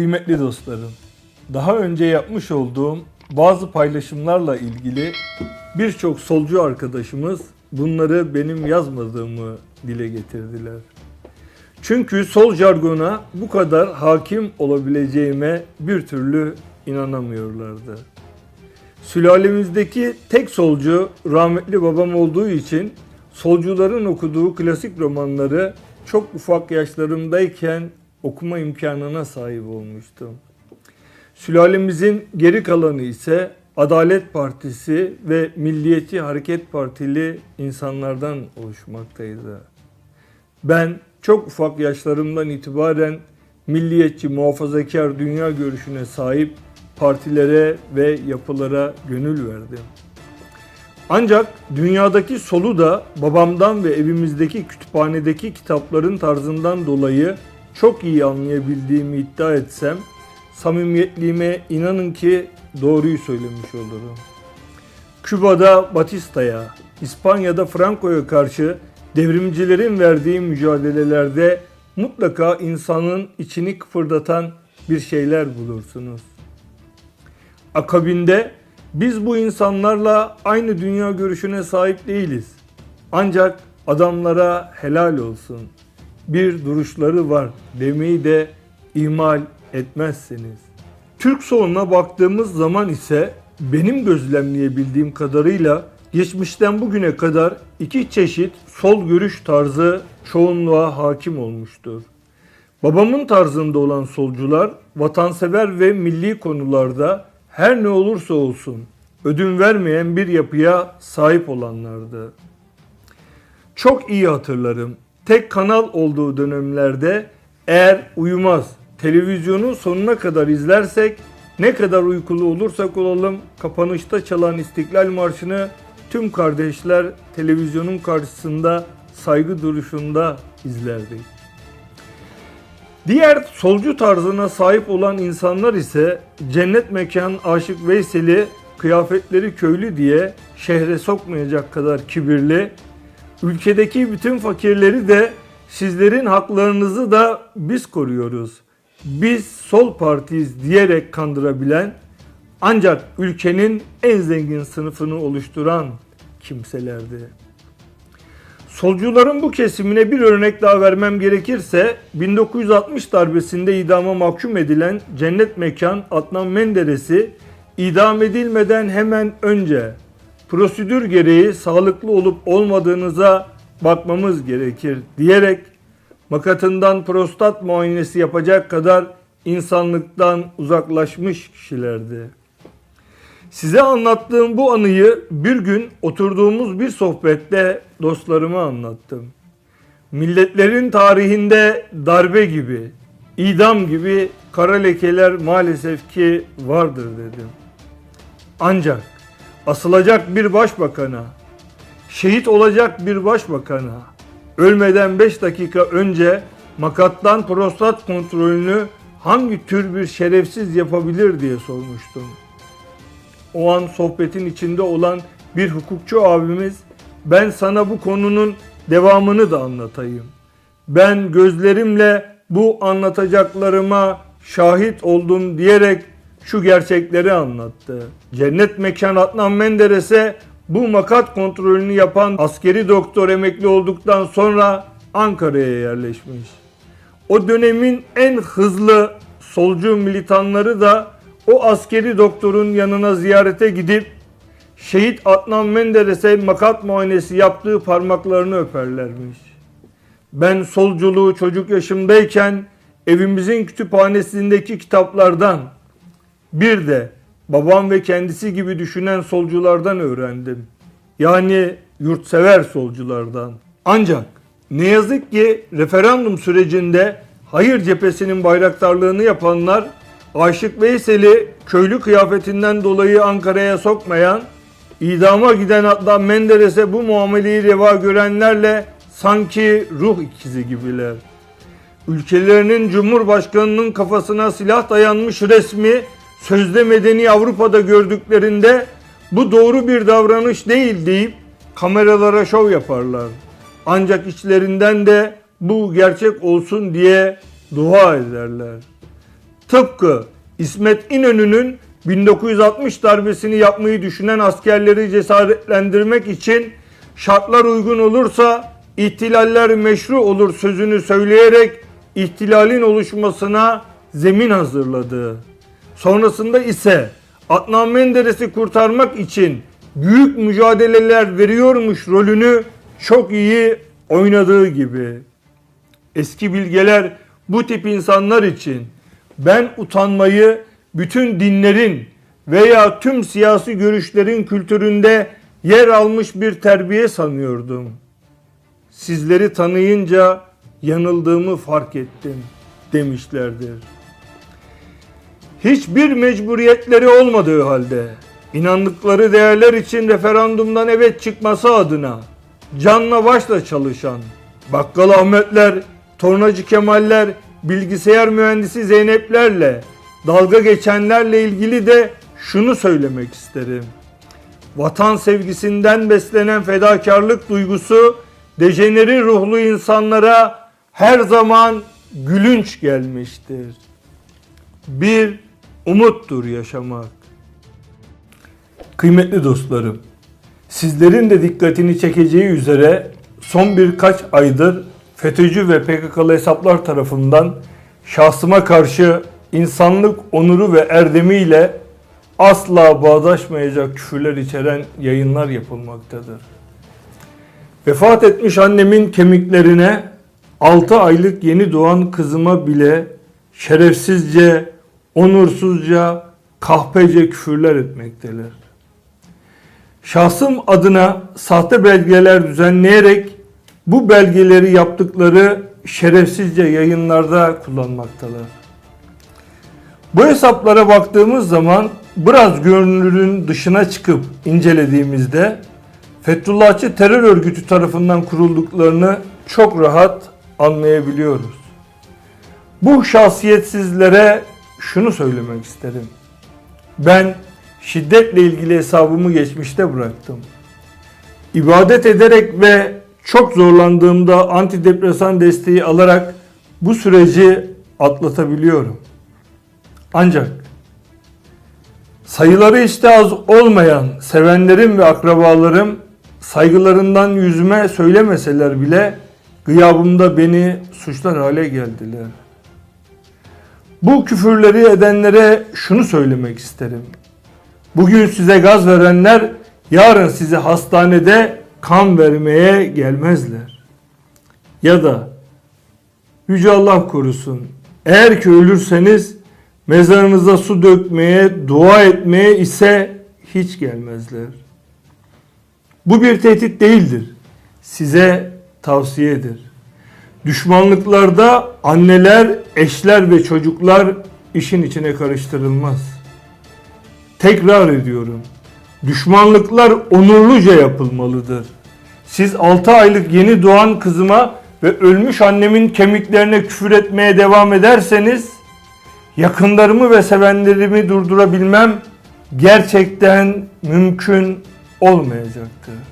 Kıymetli dostlarım, daha önce yapmış olduğum bazı paylaşımlarla ilgili birçok solcu arkadaşımız bunları benim yazmadığımı dile getirdiler. Çünkü sol jargona bu kadar hakim olabileceğime bir türlü inanamıyorlardı. Sülalemizdeki tek solcu rahmetli babam olduğu için solcuların okuduğu klasik romanları çok ufak yaşlarımdayken okuma imkanına sahip olmuştum. Sülalemizin geri kalanı ise Adalet Partisi ve Milliyetçi Hareket Partili insanlardan oluşmaktaydı. Ben çok ufak yaşlarımdan itibaren milliyetçi, muhafazakar dünya görüşüne sahip partilere ve yapılara gönül verdim. Ancak dünyadaki solu da babamdan ve evimizdeki kütüphanedeki kitapların tarzından dolayı çok iyi anlayabildiğimi iddia etsem, samimiyetliğime inanın ki doğruyu söylemiş olurum. Küba'da Batista'ya, İspanya'da Franco'ya karşı devrimcilerin verdiği mücadelelerde mutlaka insanın içini kıpırdatan bir şeyler bulursunuz. Akabinde biz bu insanlarla aynı dünya görüşüne sahip değiliz. Ancak adamlara helal olsun. Bir duruşları var demeyi de ihmal etmezseniz. Türk soluna baktığımız zaman ise benim gözlemleyebildiğim kadarıyla geçmişten bugüne kadar iki çeşit sol görüş tarzı çoğunluğa hakim olmuştur. Babamın tarzında olan solcular vatansever ve milli konularda her ne olursa olsun ödün vermeyen bir yapıya sahip olanlardı. Çok iyi hatırlarım. Tek kanal olduğu dönemlerde eğer uyumaz televizyonu sonuna kadar izlersek ne kadar uykulu olursak olalım kapanışta çalan İstiklal Marşı'nı tüm kardeşler televizyonun karşısında saygı duruşunda izlerdik. Diğer solcu tarzına sahip olan insanlar ise cennet mekan Aşık Veysel'i kıyafetleri köylü diye şehre sokmayacak kadar kibirli, ülkedeki bütün fakirleri de sizlerin haklarınızı da biz koruyoruz. Biz sol partiyiz diyerek kandırabilen ancak ülkenin en zengin sınıfını oluşturan kimselerdi. Solcuların bu kesimine bir örnek daha vermem gerekirse 1960 darbesinde idama mahkum edilen cennet mekan Adnan Menderes'i idam edilmeden hemen önce prosedür gereği sağlıklı olup olmadığınıza bakmamız gerekir diyerek makatından prostat muayenesi yapacak kadar insanlıktan uzaklaşmış kişilerdi. Size anlattığım bu anıyı bir gün oturduğumuz bir sohbette dostlarıma anlattım. Milletlerin tarihinde darbe gibi, idam gibi kara lekeler maalesef ki vardır dedim. Ancak asılacak bir başbakana, şehit olacak bir başbakana, ölmeden 5 dakika önce makattan prostat kontrolünü hangi tür bir şerefsiz yapabilir diye sormuştum. O an sohbetin içinde olan bir hukukçu abimiz ben sana bu konunun devamını da anlatayım. Ben gözlerimle bu anlatacaklarıma şahit oldum diyerek şu gerçekleri anlattı. Cennet mekan Adnan Menderes'e bu makat kontrolünü yapan askeri doktor emekli olduktan sonra Ankara'ya yerleşmiş. O dönemin en hızlı solcu militanları da o askeri doktorun yanına ziyarete gidip şehit Adnan Menderes'e makat muayenesi yaptığı parmaklarını öperlermiş. Ben solculuğu çocuk yaşımdayken evimizin kütüphanesindeki kitaplardan bir de babam ve kendisi gibi düşünen solculardan öğrendim. Yani yurtsever solculardan. Ancak ne yazık ki referandum sürecinde hayır cephesinin bayraktarlığını yapanlar Aşık Veysel'i köylü kıyafetinden dolayı Ankara'ya sokmayan, idama giden Adnan Menderes'e bu muameleyi reva görenlerle sanki ruh ikizi gibiler. Ülkelerinin cumhurbaşkanının kafasına silah dayanmış resmi sözde medeni Avrupa'da gördüklerinde bu doğru bir davranış değil deyip kameralara şov yaparlar. Ancak içlerinden de bu gerçek olsun diye dua ederler. Tıpkı İsmet İnönü'nün 1960 darbesini yapmayı düşünen askerleri cesaretlendirmek için şartlar uygun olursa ihtilaller meşru olur sözünü söyleyerek ihtilalin oluşmasına zemin hazırladı. Sonrasında ise Adnan Menderes'i kurtarmak için büyük mücadeleler veriyormuş rolünü çok iyi oynadığı gibi. Eski bilgeler bu tip insanlar için ben utanmayı bütün dinlerin veya tüm siyasi görüşlerin kültüründe yer almış bir terbiye sanıyordum. Sizleri tanıyınca yanıldığımı fark ettim demişlerdir. Hiçbir mecburiyetleri olmadığı halde inandıkları değerler için referandumdan evet çıkması adına canla başla çalışan Bakkal Ahmetler, Tornacı Kemaller, bilgisayar mühendisi Zeyneplerle dalga geçenlerle ilgili de şunu söylemek isterim. Vatan sevgisinden beslenen fedakarlık duygusu dejeneri ruhlu insanlara her zaman gülünç gelmiştir. Bir umuttur yaşamak. Kıymetli dostlarım, sizlerin de dikkatini çekeceği üzere son birkaç aydır FETÖ'cü ve PKK'lı hesaplar tarafından şahsıma karşı insanlık onuru ve erdemiyle asla bağdaşmayacak küfürler içeren yayınlar yapılmaktadır. Vefat etmiş annemin kemiklerine 6 aylık yeni doğan kızıma bile şerefsizce, onursuzca, kahpece küfürler etmekteler. Şahsım adına sahte belgeler düzenleyerek bu belgeleri yaptıkları şerefsizce yayınlarda kullanmaktalar. Bu hesaplara baktığımız zaman biraz görünürün dışına çıkıp incelediğimizde Fethullahçı terör örgütü tarafından kurulduklarını çok rahat anlayabiliyoruz. Bu şahsiyetsizlere şunu söylemek isterim. Ben şiddetle ilgili hesabımı geçmişte bıraktım. İbadet ederek ve çok zorlandığımda antidepresan desteği alarak bu süreci atlatabiliyorum. Ancak sayıları işte az olmayan sevenlerim ve akrabalarım saygılarından yüzüme söylemeseler bile gıyabımda beni suçlar hale geldiler. Bu küfürleri edenlere şunu söylemek isterim. Bugün size gaz verenler yarın size hastanede kan vermeye gelmezler. Ya da Yüce Allah korusun eğer ki ölürseniz mezarınıza su dökmeye, dua etmeye ise hiç gelmezler. Bu bir tehdit değildir. Size tavsiyedir. Düşmanlıklarda anneler, eşler ve çocuklar işin içine karıştırılmaz. Tekrar ediyorum. Düşmanlıklar onurluca yapılmalıdır. Siz 6 aylık yeni doğan kızıma ve ölmüş annemin kemiklerine küfür etmeye devam ederseniz yakınlarımı ve sevenlerimi durdurabilmem gerçekten mümkün olmayacaktır.